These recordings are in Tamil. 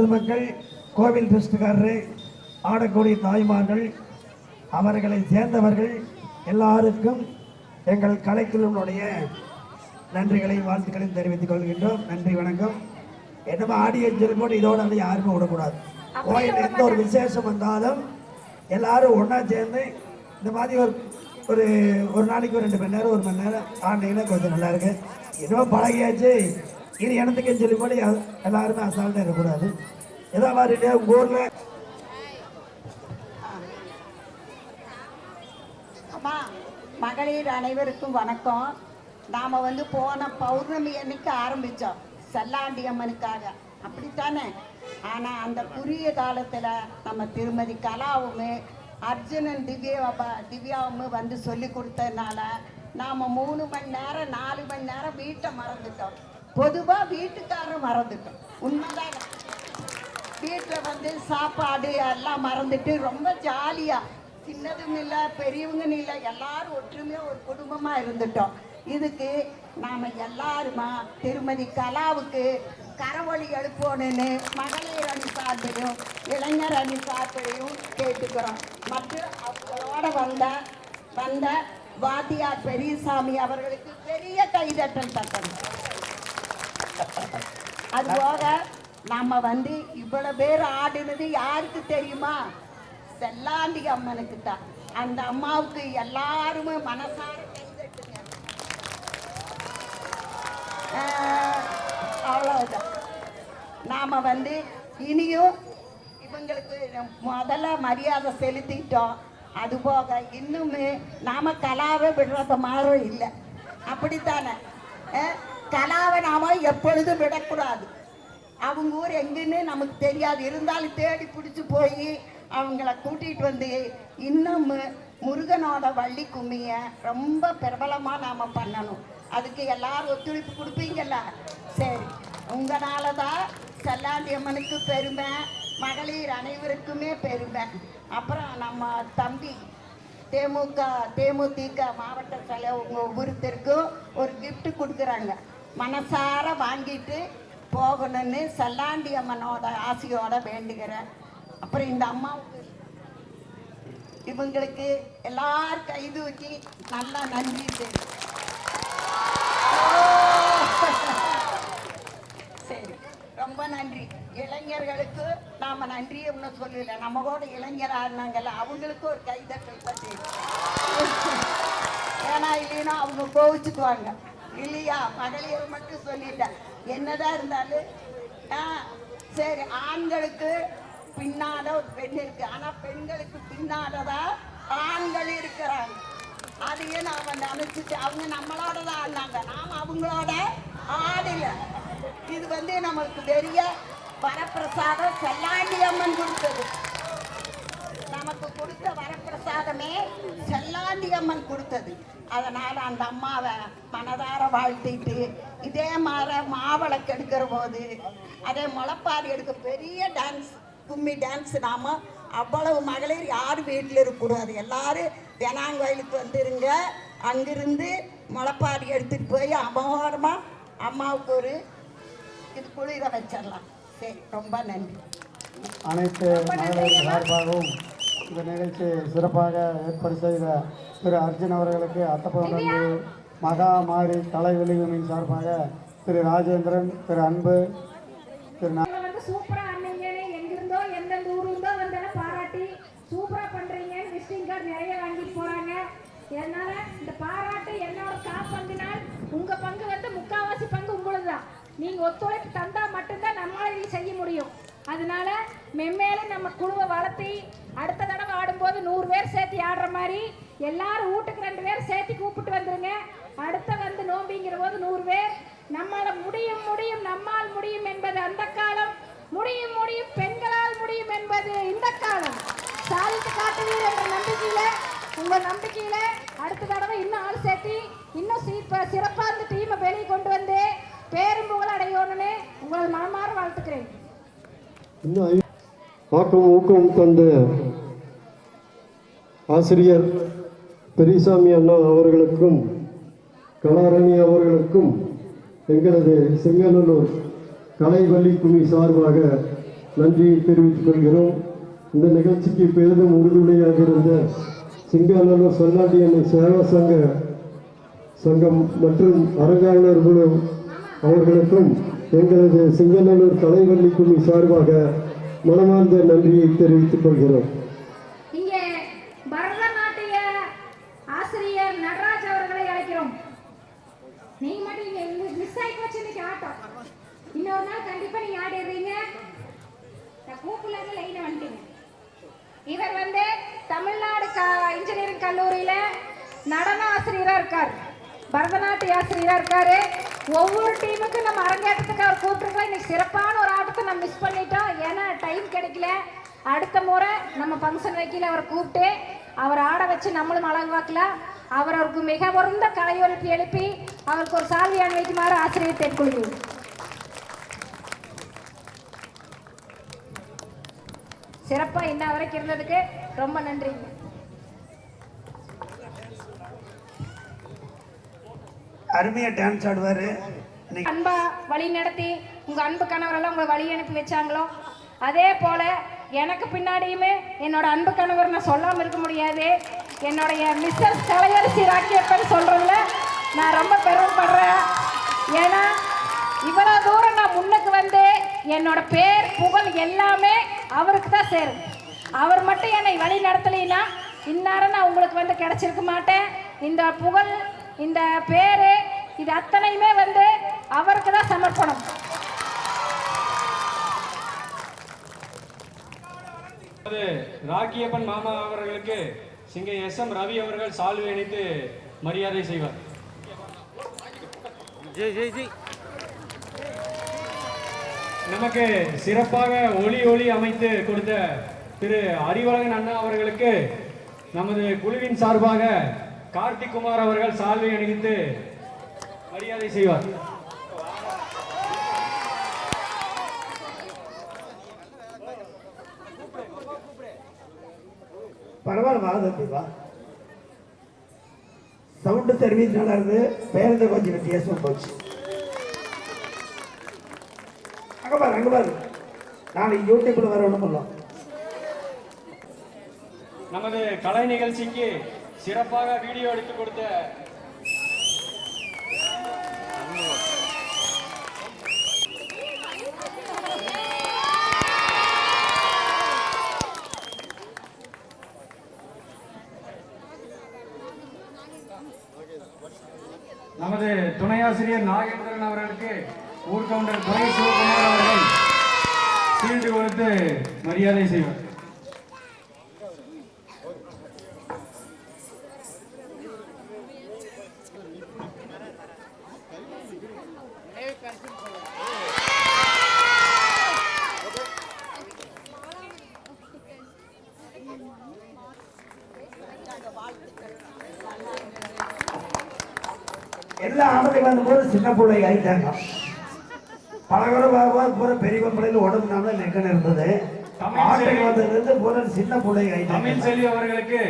பொதுமக்கள் கோவில் ட்ரஸ்டுக்காரரு ஆடக்கூடிய தாய்மார்கள் அவர்களை சேர்ந்தவர்கள் எல்லாருக்கும் எங்கள் கலைக்குழுவினுடைய நன்றிகளை வாழ்த்துக்களையும் தெரிவித்துக் கொள்கின்றோம். நன்றி வணக்கம். என்னமோ ஆடியன்ஸ் கூட இதோட வந்து யாருமே விடக்கூடாது. கோயில் எந்த ஒரு விசேஷம் வந்தாலும் எல்லாரும் ஒன்றா சேர்ந்து இந்த மாதிரி ஒரு ஒரு ஒரு நாளைக்கு ஒரு ரெண்டு மணி நேரம் ஒரு மணி நேரம் ஆண்டிங்கன்னா கொஞ்சம் நல்லா இருக்கு. இன்னும் பழகியாச்சு. இது எனத்துக்குன்னு சொல்லி கூட எல்லாருமே அசால்ட்டாக இருக்கக்கூடாது. ஏதோ மாதிரி உங்கள் ஊரில்? அம்மா மகளிர் அனைவருக்கும் வணக்கம். நாம் வந்து போன பௌர்ணமி அன்னைக்கு ஆரம்பித்தோம் செல்லாண்டி அம்மனுக்காக. அப்படித்தானே? ஆனால் அந்த குறுகிய காலத்தில் நம்ம திருமதி கலாவும் அர்ஜுனன் திவ்யா திவ்யாவும் வந்து சொல்லி கொடுத்ததுனால நாம் மூணு மணி நேரம் நாலு மணி நேரம் வீட்டை மறந்துட்டோம். பொதுவாக வீட்டுக்காரரும் மறந்துட்டோம். உண்மைதான் வீட்டில் வந்து சாப்பாடு எல்லாம் மறந்துட்டு ரொம்ப ஜாலியாக சின்னதும் இல்லை பெரியவங்கன்னு இல்லை எல்லாரும் ஒற்றுமையாக ஒரு குடும்பமாக இருந்துட்டோம். இதுக்கு நாம் எல்லாருமா திருமதி கலாவுக்கு கரவொலி எழுப்பணுன்னு மகளிர் அணி சார்பையும் இளைஞர் அணி சார்பையும் கேட்டுக்கிறோம். மற்றும் அவங்களோட வந்த வந்த வாத்தியார் பெரியசாமி அவர்களுக்கு பெரிய கைதட்டல் தட்டணும் அதுபோக நம்ம வந்து இவ்வளவு பேர் ஆடினது யாருக்கு தெரியுமா? செல்லாண்டி அம்மனுக்கு தான் அந்த அம்மாவுக்கு எல்லாருமே மனசார கைதட்டுங்க ஆஹ், அவ்வளவுதான். நாம வந்து இனியும் இவங்களுக்கு முதல்ல மரியாதை செலுத்திட்டோம். அதுபோக இன்னுமே நாம கலாவே விடுறத மாறும் இல்லை. அப்படித்தானே? கலாவை நாம எப்பொழுதும் விடக்கூடாது. அவங்க ஊர் எங்கன்னு நமக்கு தெரியாது. இருந்தாலும் தேடி பிடிச்சி போய் அவங்கள கூட்டிகிட்டு வந்து இன்னும் முருகனோட வள்ளி கும்மிய ரொம்ப பிரபலமாக நாம் பண்ணணும். அதுக்கு எல்லாரும் ஒத்துழைப்பு கொடுப்பீங்கல்ல? சரி. உங்களால தான் செல்லாண்டி அம்மனுக்கு பெருமை மகளிர் அனைவருக்குமே பெருமை. அப்புறம் நம்ம தம்பி தேமுக தேமுதிக மாவட்ட தலைவர் உங்கள் ஒவ்வொருத்தருக்கும் ஒரு கிஃப்ட் கொடுக்குறாங்க. மனசார வாங்கிட்டு போகணும்னு செல்லாண்டி அம்மனோட ஆசையோட வேண்டுகிறேன். அப்புறம் இந்த அம்மாவுக்கு இவங்களுக்கு எல்லார் கை தூக்கி நல்லா நன்றி சரி ரொம்ப நன்றி. இளைஞர்களுக்கு நாம நன்றி ஒன்றும் சொல்லல. நம்ம கூட இளைஞர் ஆடினாங்கல்ல அவங்களுக்கு ஒரு கைதட்டல் பற்றி ஏன்னா இல்லைன்னா அவங்க கோவிச்சுக்குவாங்க. இல்லையா? மகளிர் மட்டும் சொல்லிட்டேன் என்னதான் இருந்தாலும் ஆ சரி ஆண்களுக்கு பின்னால ஒரு பெண் இருக்கு. ஆனா பெண்களுக்கு பின்னாலதான் ஆண்கள் இருக்கிறாங்க. அதையும் நாம நினைச்சிட்டு அவங்க நம்மளோட தான் ஆடினாங்க நாம் அவங்களோட ஆடல. இது வந்து நமக்கு பெரிய வரப்பிரசாதம் செல்லாண்டி அம்மன் கொடுத்தது. நமக்கு கொடுத்த வரப்பிரசாதமே செல்லாண்டி அம்மன் கொடுத்தது. அதனால அந்த அம்மாவை மனதார வாழ்த்திட்டு இதே மாதிரி மாவிளக்கு எடுக்கிற போது அதே முளைப்பாரி எடுக்க பெரிய டான்ஸ் கும்மி டான்ஸ் நாம அவ்வளவு மகளிர் யார் வீட்டில் இருக்கக்கூடாது. எல்லாரும் தெனாங்கோயிலுக்கு வந்துருங்க. அங்கிருந்து முளைப்பாரி எடுத்துட்டு போய் அமோகரமாக அம்மாவுக்கு ஒரு இது குளிர வச்சிடலாம். சரி ரொம்ப நன்றி. அனைத்து மகளிர் சார்பாகவும் இந்த நிகழ்ச்சி சிறப்பாக ஏற்பாடு செய்த திரு அர்ஜுன் அவர்களுக்கு அத்தப்பவனந்து மகா மாரி கலை வெளியுமின் சார்பாக திரு ராஜேந்திரன் திரு அன்பு திரு நீங்க வந்து சூப்பரா ஆடுனீங்கன்னு எங்கிருந்தோ எந்தெந்த இருந்தோ வந்தாலும் பாராட்டி விசிட்டிங் கார்டு நிறைய வாங்கிட்டு இந்த பாராட்டு என்னோட பங்கு வந்து முக்கால்வாசி பங்கு உங்களுதுதான். நீங்க ஒத்துழைப்பு தந்தா மட்டும்தான் நம்மளால இதை செய்ய முடியும். அதனால மென்மேலும் நம்ம குழுவை வளர்த்தி அடுத்த தடவை ஆடும்போது நூறு பேர் சேர்த்து ஆடுற மாதிரி எல்லாரும் வீட்டுக்கு ரெண்டு பேர் சேர்த்து கூப்பிட்டு வந்துருங்க. அடுத்த வந்து நோம்பிங்கிற போது நூறு பேர். நம்மளால் முடியும் முடியும் நம்மால் முடியும் என்பது அந்த காலம். முடியும் முடியும் பெண்களால் முடியும் என்பது இந்த காலம். சாதித்து காட்டுவீர் என்ற நம்பிக்கையில உங்கள் நம்பிக்கையில அடுத்த தடவை இன்னும் ஆள் சேர்த்தி இன்னும் சீப்ப சிறப்பாக இந்த டீமை வெளியே கொண்டு வந்து பேரும் புகழ் அடையணும்னு உங்களை மனமாற வாழ்த்துக்கிறேன். இன்னும் ஆக்கம் ஊக்கம் தந்த ஆசிரியர் பெரியசாமி அண்ணா அவர்களுக்கும் கலாரணி அவர்களுக்கும் எங்களது செங்கநல்லூர் கலைவள்ளி குமி சார்பாக நன்றியை தெரிவித்துக் கொள்கிறோம். இந்த நிகழ்ச்சிக்கு பெரிதும் உறுதுணையாக இருந்த சிங்காநல்லூர் சொல்லாண்டி அன்னை சேவா சங்க சங்கம் மற்றும் அரங்காவலர் குழு அவர்களுக்கும் எங்களது சிங்கநல்லூர் கலைவள்ளி குழு சார்பாக மனமார்ந்த நன்றியை தெரிவித்துக் கொள்கிறோம். இங்கே பரதநாட்டிய ஆசிரியர் நடராஜ் அவர்களை அழைக்கிறோம். நீங்க மட்டும் இங்க மிஸ் ஆகி போச்சு இன்னைக்கு ஆட்டம். இன்னொரு நாள் கண்டிப்பா நீங்க ஆடிடுறீங்க நான் கூப்பிடல வந்துட்டீங்க. இவர் வந்து தமிழ்நாடு க- இன்ஜினியரிங் கல்லூரியில நடன ஆசிரியரா இருக்கார். பரதநாட்டிய ஆசிரியரா இருக்காரு. ஒவ்வொரு டீமுக்கும் நம்ம அரங்கேற்றத்துக்கு அவர் கூப்பிட்டுருக்கலாம் இன்னைக்கு சிறப்பான ஒரு ஆட்டத்தை நம்ம மிஸ் பண்ணிட்டோம். ஏன்னா டைம் கிடைக்கல. அடுத்த முறை நம்ம ஃபங்க்ஷன் வைக்கல அவரை கூப்பிட்டு அவர் ஆட வச்சு நம்மளும் அழகு பார்க்கலாம் அவர் அவருக்கு மிக உறந்த கலை எழுப்பி அவருக்கு ஒரு சால்வி அணிவிக்குமாறு ஆசிரியர் கேட்டுக்கொள்கிறேன் சிறப்பாக இன்ன வரைக்கும் இருந்ததுக்கு ரொம்ப நன்றிங்க அருமையாக டான்ஸ் ஆடுவார். அன்பா வழி நடத்தி உங்க அன்பு கணவரெல்லாம் உங்களை வழி அனுப்பி வச்சாங்களோ? அதே போல எனக்கு பின்னாடியுமே என்னோட அன்பு கணவர் நான் சொல்லாம இருக்க முடியாது. என்னுடைய மிஸ்ஸஸ் கலையரசி ராக்கியப்பன் சொல்றதுல நான் ரொம்ப பெருமைப்படுறேன். ஏன்னா இவ்வளவு தூரம் நான் முன்னுக்கு வந்து என்னோட பேர் புகழ் எல்லாமே அவருக்கு தான் சேரும். அவர் மட்டும் என்னை வழி நடத்தலைன்னா இந்நேரம் நான் உங்களுக்கு வந்து கிடைச்சிருக்க மாட்டேன். இந்த புகழ் இந்த பேரு இது அத்தனையுமே வந்து அவருக்கு தான் சமர்ப்பணம். அது ராக்கியப்பன் மாமா அவர்களுக்கு சிங்க எஸ் எம் ரவி அவர்கள் சால்வை அணித்து மரியாதை செய்வார். நமக்கு சிறப்பாக ஒளி ஒளி அமைத்து கொடுத்த திரு அறிவழகன் அண்ணா அவர்களுக்கு நமது குழுவின் சார்பாக கார்த்திக் குமார் அவர்கள் சால்வை அணிவித்து மரியாதை செய்வார். பரவாயில்ல வா தம்பி வா. சவுண்டு சர்வீஸ் நல்லா இருந்து பேருந்து கொஞ்சம் வித்தியாசம் போச்சு. அங்க பாரு அங்க பாரு. நாளைக்கு யூடியூப்ல வர ஒண்ணும் நமது கலை நிகழ்ச்சிக்கு சிறப்பாக வீடியோ எடுத்து கொடுத்த நமது துணை ஆசிரியர் நாகேந்திரன் அவர்களுக்கு ஊர்கவுண்டர் துணை சிவகுமார் அவர்கள் சீண்டு கொடுத்து மரியாதை செய்வார். வந்த போது சின்ன பிள்ளை ஆயிட்டாங்க பழகுற பாகுபாது பூரா பெரிய பிள்ளைல உடம்பு நாம நெக்கன் இருந்தது. தமிழ் ஆட்டைக்கு வந்ததுலேருந்து பூரா சின்ன பிள்ளை தமிழ் ஆயிட்டாங்க செல்வி அவர்களுக்கு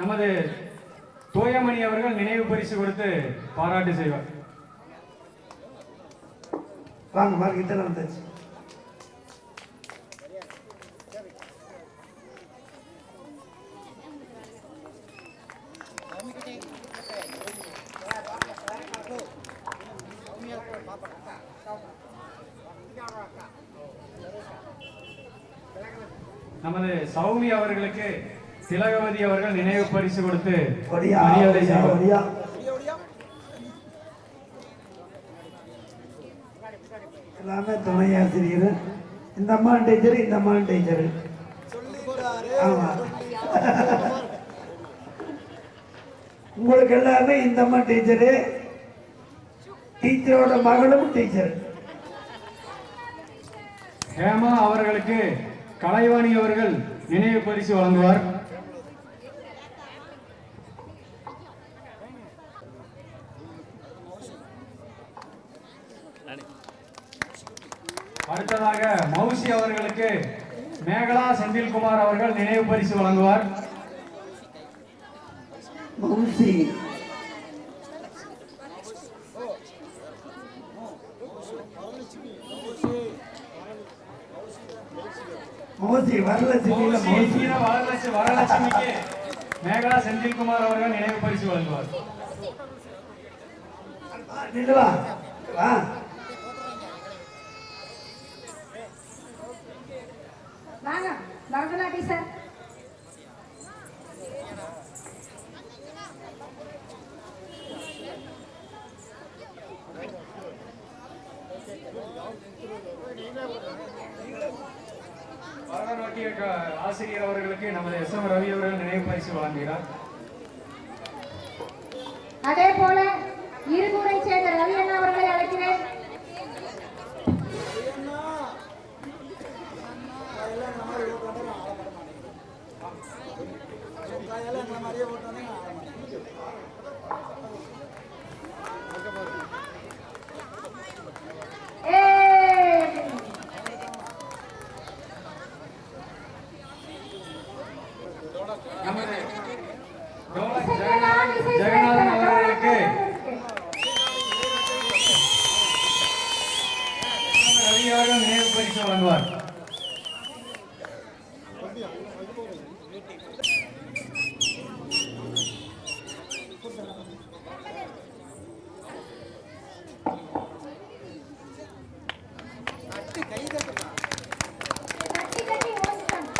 நமது தோயமணி அவர்கள் நினைவு பரிசு கொடுத்து பாராட்டு செய்வார். வாங்க வாங்க இதில் வந்துச்சு நமது சௌமி அவர்களுக்கு திலகவதி அவர்கள் நினைவு பரிசு கொடுத்து மரியாதை எல்லாமே துணை ஆசிரியர் இந்த அம்மா டீச்சர் இந்த அம்மா டீச்சர் ஆமா. உங்களுக்கு எல்லாமே இந்த அம்மா டீச்சரு டீச்சரோட மகளும் டீச்சர் ஹேமா அவர்களுக்கு கலைவாணி அவர்கள் நினைவு பரிசு வழங்குவார். அடுத்ததாக மௌசி அவர்களுக்கு மேகலா செந்தில்குமார் அவர்கள் நினைவு பரிசு வழங்குவார். மௌசி வரலட்சுமிக்கு மேகலா செந்தில்குமார் அவர்கள் நினைவு பரிசு வழங்குவார். வா, வா வா வாங்க பரதநாட்டியம் சார் பரதநாட்டிய க- ஆசிரியர் அவர்களுக்கு நமது எஸ் எம் ரவி அவர்கள் நினைவு பரிசு வழங்குகிறார் அதே போல இருமுறை சேர்ந்த ரவி அண்ணா அவர்களை அழைக்கிறேன் ஏய் நமது டோலக் இசைக்கெல்லாம் இசை ஜெகநாதன் ஜெகநாதன் சேர்த்த அவர்களுக்கு ரவி அவர்கள் நினைவு பரிசு வழங்குவார் தட்டி தட்டி ஓடிட்டாங்க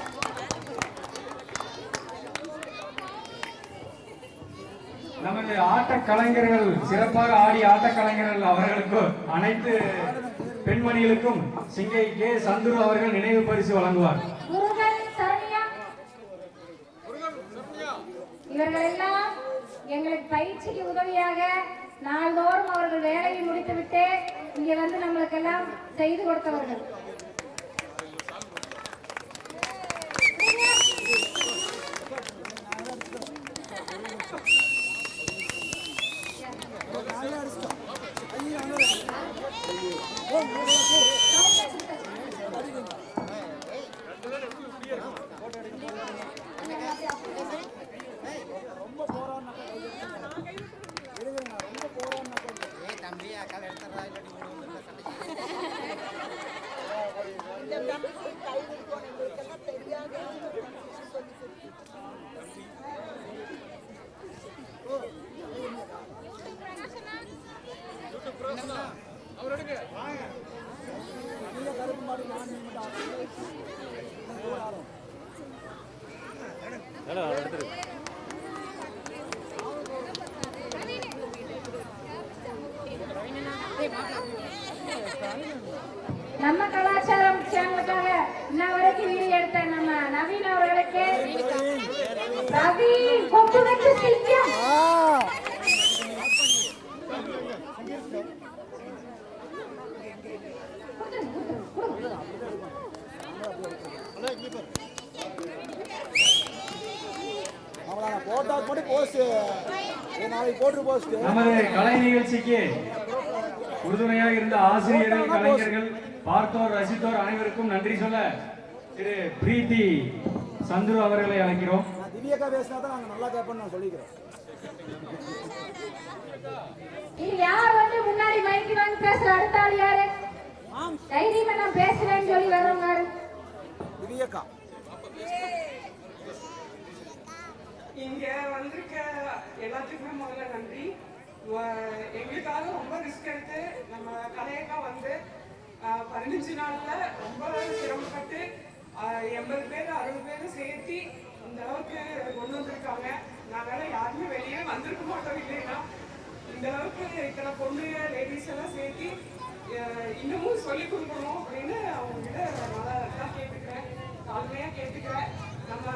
நமது ஆட்ட கலைஞர்கள் சிறப்பாக ஆடிய ஆட்ட கலைஞர்கள் அவர்களுக்கு அனைத்து பெண்மணிகளுக்கும் சிங்கை கே. சந்துரு அவர்கள் நினைவு பரிசு வழங்குவார். இவர்களெல்லாம் எங்களுக்கு பயிற்சிக்கு உதவியாக நாள்தோறும் அவர்கள் வேலையை முடித்துவிட்டு இங்கே வந்து நம்மளுக்கெல்லாம் செய்து கொடுத்தவர்கள். நம்ம கலாச்சாரம் சேனலுக்காக இன்ன வரைக்கும் வீடியோ எடுத்த நம்ம நவீன் அவர்களுக்கு ரவி கொப்பு வச்சு சிங்கம் அவங்கள போட்டோக்கு மட்டும் போஸ்ட் நாளைக்கு போட்டு போஸ்ட் நமது கலை நிகழ்ச்சிக்கு உறுதுணையாக இருந்த ஆசிரியர்கள் கலைஞர்கள் பார்த்தோர் ரசித்தோர் அனைவருக்கும் நன்றி சொல்ல திரு பிரீத்தி சந்துரு அவர்களை அழைக்கிறோம். திவ்யக்கா பேசினா தான் நாங்கள் நல்லா கேட்போம்னு நான் சொல்லிக்கிறேன். யார் வந்து முன்னாடி மைக்கு வாங்கி பேசுற அடுத்த ஆள் யாரு தைரியமா நான் பேசுறேன்னு சொல்லி வர்றவங்க யாரு? திவ்யக்கா. இங்க வந்திருக்க எல்லாத்துக்குமே முதல்ல நன்றி. எங்களுக்காக ரொம்ப ரிஸ்க் எடுத்து நம்ம கலையக்கா வந்து பதினஞ்சு நாள்ல ரொம்ப சிரமப்பட்டு எண்பது பேர் அறுபது பேர் சேர்த்து இந்த அளவுக்கு கொண்டு வந்திருக்காங்க. நாங்களாம் யாருமே வெளியே வந்திருக்க மாட்டோம் இல்லைன்னா. இந்த அளவுக்கு இத்தனை பொண்ணு லேடிஸ் எல்லாம் சேர்த்து இன்னமும் சொல்லிக் கொடுக்கணும் அப்படின்னு அவங்க கிட்ட நான் தான் கேட்டுக்கிறேன். தாழ்மையா கேட்டுக்கிறேன். நம்ம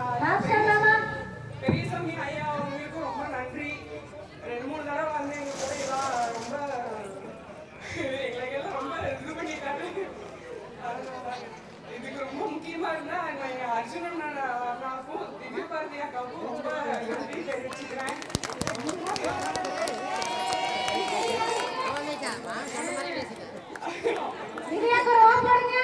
பெரியசாமி ஐயா அவங்களுக்கும் ரொம்ப நன்றி ரெண்டு மூணு தடவை வந்து எங்க கூட எல்லாம் ரொம்ப எங்களுக்கெல்லாம் ரொம்ப இது பண்ணிட்டாரு அதனால இதுக்கு ரொம்ப முக்கியமா இருந்தா நான் எங்க அர்ஜுனன் அண்ணாவுக்கும் திவ்ய பாரதி அக்காவுக்கும் ரொம்ப நன்றி தெரிவிச்சுக்கிறேன் திவ்யாக்கு ஓ போடுங்க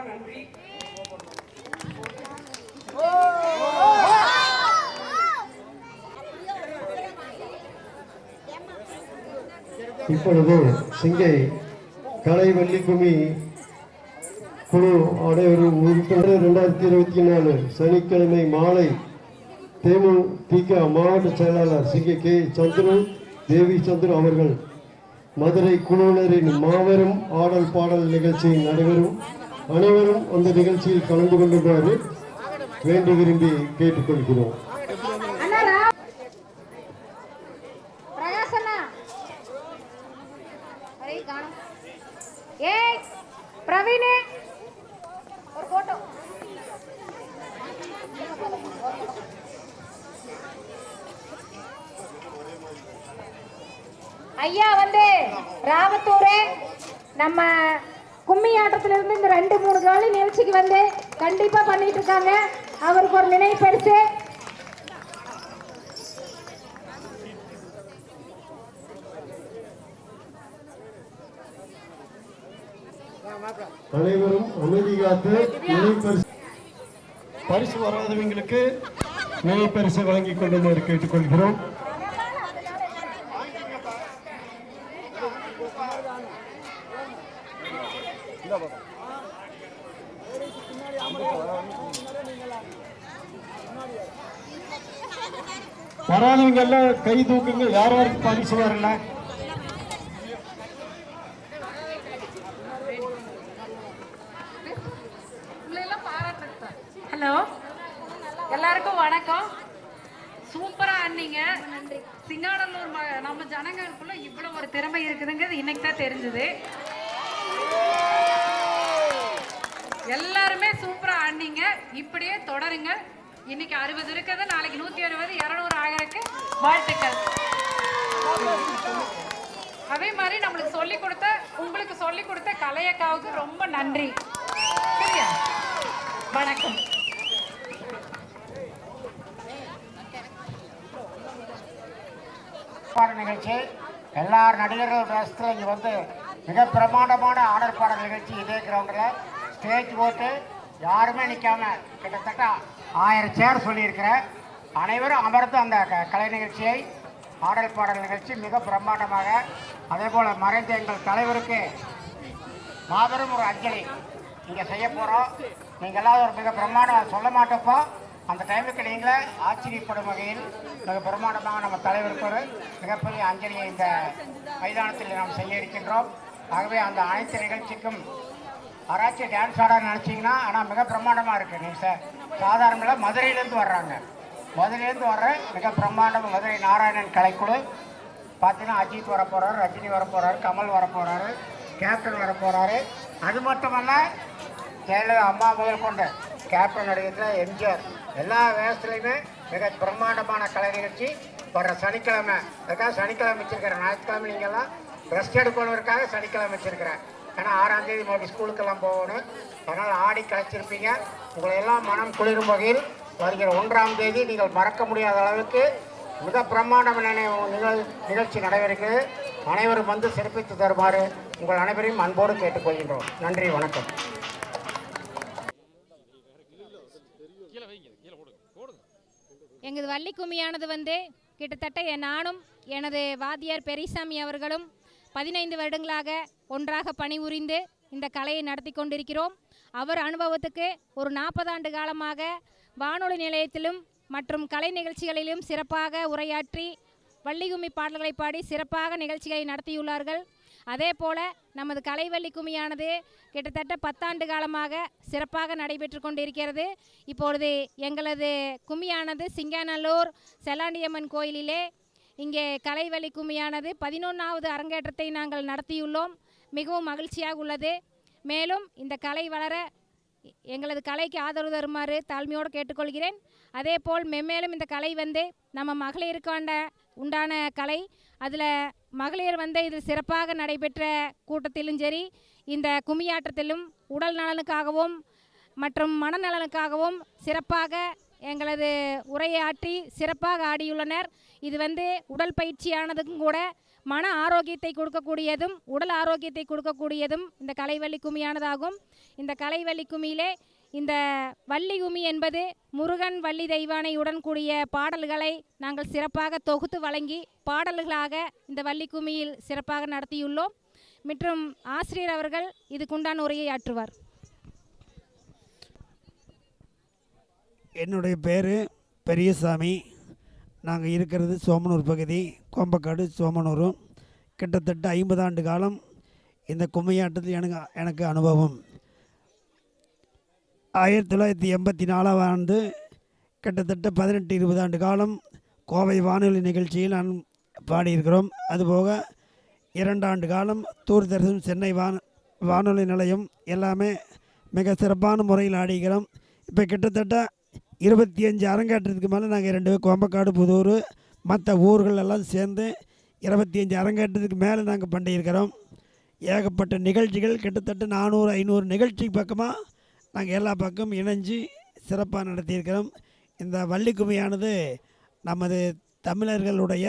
ரொம்ப நன்றி இப்பொழுது சிங்கை கலை வள்ளிக்குமி குழு அனைவரும் உறுப்பினர். ரெண்டாயிரத்தி இருபத்தி நாலு சனிக்கிழமை மாலை தேமுதிக மாவட்ட செயலாளர் சிங்கை கே சந்துரு தேவி சந்துரு அவர்கள் மதுரை குழுவினரின் மாபெரும் ஆடல் பாடல் நிகழ்ச்சி நடைபெறும். அனைவரும் அந்த நிகழ்ச்சியில் கலந்து கொள்ளுமாறு வேண்டி விரும்பி கேட்டுக்கொள்கிறோம். அண்ணா ஒரு போட்டோ ஐயா வந்து ராவத்தூர் நம்ம கும்மி ஆட்டத்துல இருந்து இந்த ரெண்டு மூணு காலி நிகழ்ச்சிக்கு வந்து கண்டிப்பா பண்ணிட்டு இருக்காங்க அவருக்கு ஒரு நினைவு பரிசு. அனைவரும் அமைதி காத்து பரிசு. பரிசு வராதவங்களுக்கு நிலை பரிசு வழங்கிக் கொள்ளுமாறு கேட்டுக்கொள்கிறோம். வராதவங்க எல்லாம் கை தூக்குங்க. யார் யாருக்கு பரிசு வரல ஹலோ எல்லாருக்கும் வணக்கம் சூப்பரா ஆனீங்க சிங்காநல்லூர் ம- நம்ம ஜனங்களுக்குள்ள இவ்வளவு ஒரு திறமை இருக்குதுங்கிறது இன்னைக்கு தான் தெரிஞ்சது எல்லாருமே சூப்பரா ஆனீங்க இப்படியே தொடருங்க இன்னைக்கு அறுபது இருக்குது நாளைக்கு நூத்தி அறுபது இருநூறு ஆயிரக்கு வாழ்த்துக்கள். அதே மாதிரி நம்மளுக்கு சொல்லி கொடுத்த உங்களுக்கு சொல்லி கொடுத்த கலையக்காவுக்கு ரொம்ப நன்றி. சரியா? வணக்கம். நிகழ்ச்சி. எல்லா நடிகர்கள் ட்ரெஸ்ஸில் இங்கே வந்து மிக பிரமாண்டமான ஆடல் பாடல் நிகழ்ச்சி இதே கிரவுண்டில் ஸ்டேஜ் போட்டு யாருமே நிற்காம கிட்டத்தட்ட ஆயிரம் சேர் சொல்லியிருக்கிறேன் அனைவரும் அமர்ந்து அந்த க- கலை நிகழ்ச்சியை ஆடல் பாடல் நிகழ்ச்சி மிக பிரம்மாண்டமாக அதே போல் மறைந்த எங்கள் தலைவருக்கு மாபெரும் ஒரு அஞ்சலி இங்கே செய்ய போகிறோம் நீங்கள் எல்லாம் ஒரு மிக பிரம்மாண்டம் சொல்ல மாட்டப்போ அந்த டைமுக்கு நீங்களே ஆச்சரியப்படும் வகையில் மிக பிரம்மாண்டமாக நம்ம தலைவருக்கு ஒரு மிகப்பெரிய அஞ்சலியை இந்த மைதானத்தில் நாம் செய்ய இருக்கின்றோம். ஆகவே அந்த அனைத்து நிகழ்ச்சிக்கும் யாராச்சும் டான்ஸ் ஆட நினச்சிங்கன்னா ஆனால் மிக பிரம்மாண்டமாக இருக்குது நீங்கள் சார் சாதாரணமாக மதுரையிலேருந்து வர்றாங்க. மதுரையிலேருந்து வர்ற மிக பிரம்மாண்டம் மதுரை நாராயணன் கலைக்குழு. பார்த்தீங்கன்னா அஜித் வர போகிறாரு ரஜினி வர போகிறாரு கமல் வர போகிறாரு கேப்டன் வர போகிறாரு அது மட்டுமல்ல ஜெயலலிதா அம்மா முதல் கொண்டு கேப்டன் நடிகத்தில் எம்ஜிஆர். எல்லா வேஷத்துலையுமே மிக பிரம்மாண்டமான கலை நிகழ்ச்சி. வர்ற சனிக்கிழமை அதுக்காக சனிக்கிழமை வச்சிருக்கிறேன் ஞாயிற்றுக்கிழமை நீங்கள்லாம் ரெஸ்ட் எடுக்கணுன்றதுக்காக சனிக்கிழமை வச்சிருக்கிறேன். ஏன்னா ஆறாம் தேதி மறுபடியும் ஸ்கூலுக்கெல்லாம் போகணும். அதனால் ஆடி கழிச்சிருப்பீங்க உங்களை எல்லாம் மனம் குளிரும் வகையில் வருகிற ஒன்றாம் தேதி நீங்கள் மறக்க முடியாத அளவுக்கு மிக பிரம்மாண்டமான நினைவு நிகழ்ச்சி நடைபெறுகிறது. அனைவரும் வந்து சிறப்பித்து தருமாறு உங்கள் அனைவரையும் அன்போடு கேட்டுக்கொள்கின்றோம். நன்றி வணக்கம். எங்களது வள்ளி கும்மியானது வந்து கிட்டத்தட்ட என் நானும் எனது வாத்தியார் பெரியசாமி அவர்களும் பதினைந்து வருடங்களாக ஒன்றாக பணிபுரிந்து இந்த கலையை நடத்தி கொண்டிருக்கிறோம். அவர் அனுபவத்துக்கு ஒரு நாற்பது ஆண்டு காலமாக வானொலி நிலையத்திலும் மற்றும் கலை நிகழ்ச்சிகளிலும் சிறப்பாக உரையாற்றி வள்ளிகும்மி பாடல்களை பாடி சிறப்பாக நிகழ்ச்சிகளை நடத்தியுள்ளார்கள். அதே போல நமது கலைவள்ளி கும்மியானது கிட்டத்தட்ட பத்தாண்டு காலமாக சிறப்பாக நடைபெற்று கொண்டிருக்கிறது. இப்பொழுது எங்களது கும்மியானது சிங்காநல்லூர் செல்லாண்டியம்மன் கோயிலிலே. இங்கே கலைவழி கும்மியானது பதினொன்றாவது அரங்கேற்றத்தை நாங்கள் நடத்தியுள்ளோம். மிகவும் மகிழ்ச்சியாக உள்ளது. மேலும் இந்த கலை வளர எங்களது கலைக்கு ஆதரவு தருமாறு தாழ்மையோடு கேட்டுக்கொள்கிறேன். அதே போல் மென்மேலும் இந்த கலை வந்து நம்ம மகளிருக்காண்ட உண்டான கலை. அதில் மகளிர் வந்து இது சிறப்பாக நடைபெற்ற கூட்டத்திலும் சரி இந்த கும்மியாட்டத்திலும் உடல் நலனுக்காகவும் மற்றும் மனநலனுக்காகவும் சிறப்பாக எங்களது உரையாற்றி சிறப்பாக ஆடியுள்ளனர். இது வந்து உடல் பயிற்சியானதுக்கும் கூட மன ஆரோக்கியத்தை கொடுக்கக்கூடியதும் உடல் ஆரோக்கியத்தை கொடுக்கக்கூடியதும் இந்த கலைவள்ளி கும்மியானதாகும் இந்த கலைவள்ளி கும்மியிலே இந்த வள்ளி கும்மி என்பது முருகன் வள்ளி தெய்வானையுடன் கூடிய பாடல்களை நாங்கள் சிறப்பாக தொகுத்து வழங்கி பாடல்களாக இந்த வள்ளி கும்மியில் சிறப்பாக நடத்தியுள்ளோம். மற்றும் ஆசிரியர் அவர்கள் இதுக்குண்டான உரையை ஆற்றுவார். என்னுடைய பேர் பெரியசாமி. நாங்கள் இருக்கிறது சோமனூர் பகுதி கோம்பக்காடு சோமனூரும் கிட்டத்தட்ட ஐம்பது ஆண்டு காலம் இந்த கும்மையாட்டத்தில் எனக்கு எனக்கு அனுபவம். ஆயிரத்தி தொள்ளாயிரத்தி எண்பத்தி நாலாம் ஆண்டு கிட்டத்தட்ட பதினெட்டு இருபது ஆண்டு காலம் கோவை வானொலி நிகழ்ச்சியில் நான் பாடியிருக்கிறோம். அதுபோக இரண்டாண்டு காலம் தூர்தர்ஷன் சென்னை வான வானொலி நிலையம் எல்லாமே மிக சிறப்பான முறையில் ஆடிக்கிறோம் இப்போ கிட்டத்தட்ட இருபத்தி அஞ்சு அரங்கேற்றத்துக்கு மேலே நாங்கள் ரெண்டு பேர் கோம்பக்காடு புதூர் மற்ற ஊர்கள் எல்லாம் சேர்ந்து இருபத்தி அஞ்சு அரங்கேற்றத்துக்கு மேலே நாங்கள் பண்ணியிருக்கிறோம். ஏகப்பட்ட நிகழ்ச்சிகள் கிட்டத்தட்ட நானூறு ஐநூறு நிகழ்ச்சி பக்கமாக நாங்கள் எல்லா பக்கமும் இணைஞ்சு சிறப்பாக நடத்தியிருக்கிறோம். இந்த வள்ளிக்குமையானது நமது தமிழர்களுடைய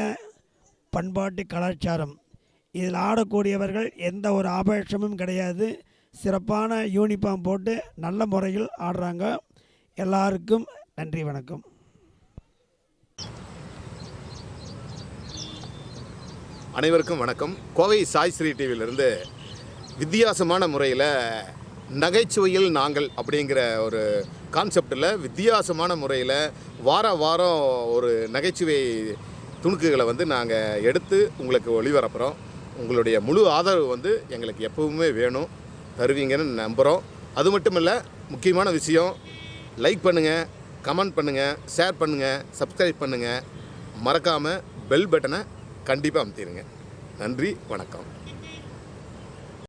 பண்பாட்டு கலாச்சாரம். இதில் ஆடக்கூடியவர்கள் எந்த ஒரு ஆபேஷமும் கிடையாது. சிறப்பான யூனிஃபார்ம் போட்டு நல்ல முறையில் ஆடுறாங்க. எல்லாருக்கும் நன்றி வணக்கம். அனைவருக்கும் வணக்கம். கோவை சாய் ஸ்ரீ டிவியிலிருந்து வித்தியாசமான முறையில் நகைச்சுவையில் நாங்கள் அப்படிங்கிற ஒரு கான்செப்டில் வித்தியாசமான முறையில் வார வாரம் ஒரு நகைச்சுவை துணுக்குகளை வந்து நாங்கள் எடுத்து உங்களுக்கு ஒளிபரப்புகிறோம் உங்களுடைய முழு ஆதரவு வந்து எங்களுக்கு எப்பவுமே வேணும். தருவீங்கன்னு நம்புகிறோம் அது மட்டும் இல்லை முக்கியமான விஷயம் லைக் பண்ணுங்கள் கமெண்ட் பண்ணுங்கள் ஷேர் பண்ணுங்கள் சப்ஸ்கிரைப் பண்ணுங்கள் மறக்காமல் பெல் பட்டனை கண்டிப்பாக அமுத்திடுங்க நன்றி வணக்கம்.